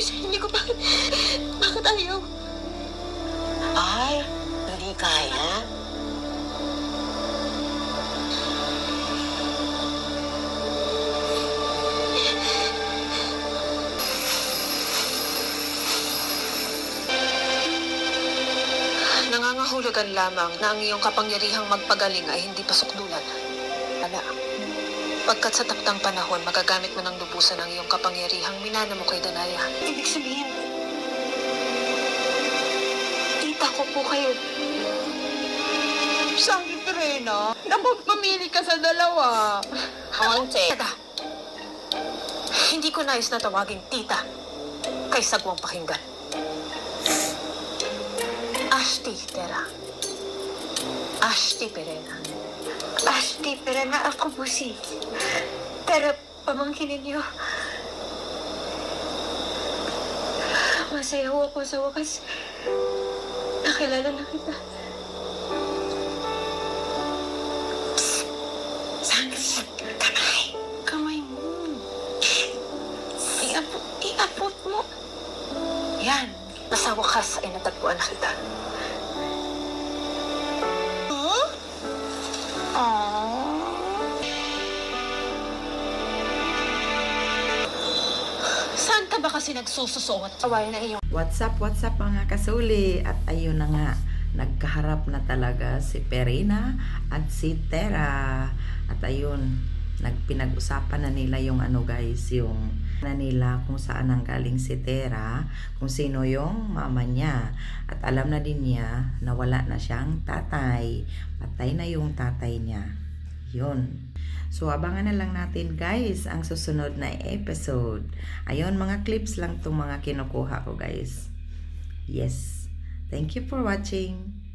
sabi sa inyo ko bakit, bakit ayaw? Ay, hindi kaya? Nangangahulugan lamang na ang iyong kapangyarihang magpagaling ay hindi pasukdulan. Ala, pagkat sa taktang panahon, magagamit mo ng lubusan ang iyong kapangyarihang minana mo kay Danaya. Ibig sabihin, tita ko po kayo. Sabi no? Dapat mamili ka sa dalawa. Konti. Tita, hindi ko nais na tawagin tita kay sagwang pakinggan. Ashti, Tera. Ashti, Perena. Asti, pero na ako po si... Pero pamangkin ninyo. Masaya ho ako sa wakas. Nakilala na kita. Sangsi, kamay. Kamay mo. Iabot mo. Yan. Na sa wakas ay natagpuan na kita. Saan ka ba kasi nagsususuot? Away na iyong What's up, what's up mga kasuli? At ayun na nga, nagkaharap na talaga si Perina at si Tera. At ayun, nagpinag-usapan na nila yung ano guys, yung na nila kung saan ang galing si Tera, kung sino yung mama niya. At alam na din niya na wala na siyang tatay. Patay na yung tatay niya. Yun. So, abangan na lang natin guys ang susunod na episode. Ayun, mga clips lang itong mga kinukuha ko guys. Yes. Thank you for watching.